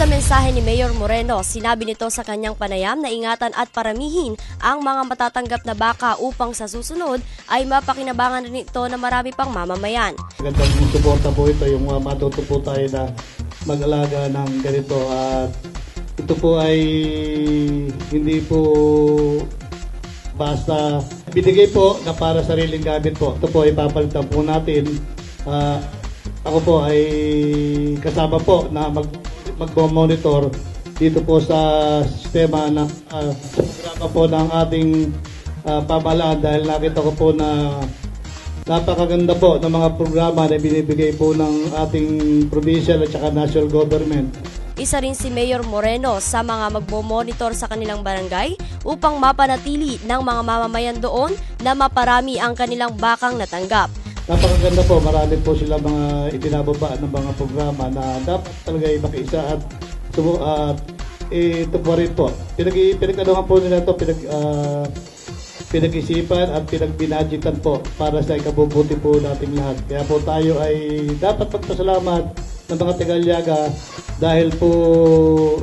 Sa mensahe ni Mayor Moreno, sinabi nito sa kanyang panayam na ingatan at paramihin ang mga matatanggap na baka upang sa susunod ay mapakinabangan rin ito na marami pang mamamayan. Magandang suporta po ito, yung uh, matuto po tayo na mag-alaga ng ganito at ito po ay hindi po basta binigay po na para sariling gamit po. Ito po ipapalitan po natin. Ah, ako po ay kasama po na mag magmo-monitor dito po sa sistema ng ah, sa programa po ng ating ah, pamahalaan dahil nakita ko po na Napakaganda po ng mga programa na binibigay po ng ating provincial at saka national government. Isa rin si Mayor Moreno sa mga magmo-monitor sa kanilang barangay upang mapanatili ng mga mamamayan doon na maparami ang kanilang bakang natanggap. Napakaganda po, marami po sila mga ibinababa ng mga programa na dapat talaga ay makiisa at sumu at ito po rin po. Pinag pinagkanohan po nila ito, pinag, ah, pinag-isipan at pinagbinadgetan po para sa ikabubuti po nating lahat. Kaya po tayo ay dapat magpasalamat ng mga Tagalyaga dahil po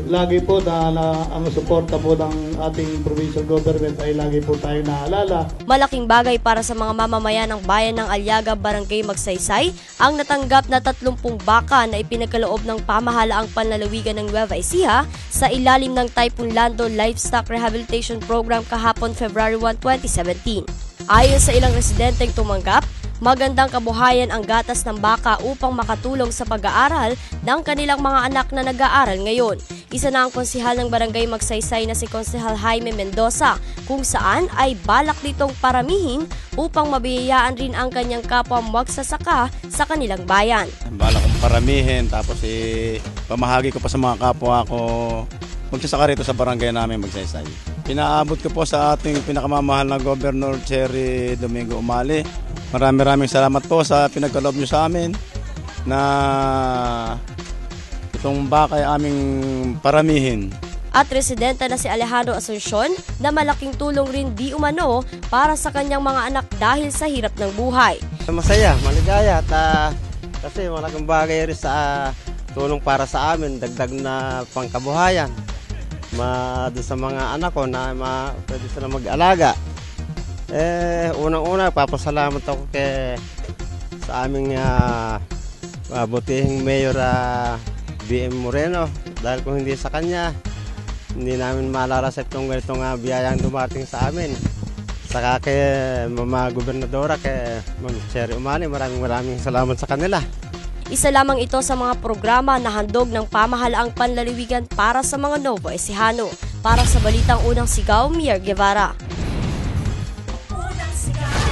lagi po na, na ang suporta po ng ating provincial government ay lagi po tayo naalala Malaking bagay para sa mga mamamayan ng bayan ng Alyaga, Barangay Magsaysay ang natanggap na 30 baka na ipinagkaloob ng pamahalaang panlalawigan ng Nueva Ecija sa ilalim ng Typhoon Lando Livestock Rehabilitation Program kahapon February 1, 2017. Ayon sa ilang residenteng tumanggap, magandang kabuhayan ang gatas ng baka upang makatulong sa pag-aaral ng kanilang mga anak na nag-aaral ngayon. Isa na ang konsihal ng barangay Magsaysay na si Konsihal Jaime Mendoza kung saan ay balak nitong paramihin upang mabiyayaan rin ang kanyang kapwa magsasaka sa kanilang bayan. Bala kong paramihin tapos eh, pamahagi ko pa sa mga kapwa ko magsasaka rito sa barangay namin magsaysay. Pinaabot ko po sa ating pinakamamahal na Governor Cherry Domingo Umali. Maraming maraming salamat po sa pinagkaloob nyo sa amin na itong baka ay aming paramihin. At residente na si Alejandro Asuncion na malaking tulong rin di umano para sa kanyang mga anak dahil sa hirap ng buhay. Masaya, maligaya at ah, kasi malaking bagay rin sa ah, tulong para sa amin, dagdag na pangkabuhayan. Ma, sa mga anak ko na ma, pwede sila mag-alaga. Eh, unang-una, papasalamat ako kay sa aming ah, mabutihing Mayor ah, BM Moreno dahil kung hindi sa kanya, hindi namin malalasap itong ganitong uh, biyayang dumating sa amin. Saka kay Mama Gobernadora, kay Ma'am Cherry Umani, maraming maraming salamat sa kanila. Isa lamang ito sa mga programa na handog ng pamahalaang panlaliwigan para sa mga Novo Ecijano. Para sa Balitang Unang Sigaw, Mier Guevara. Unang sigaw.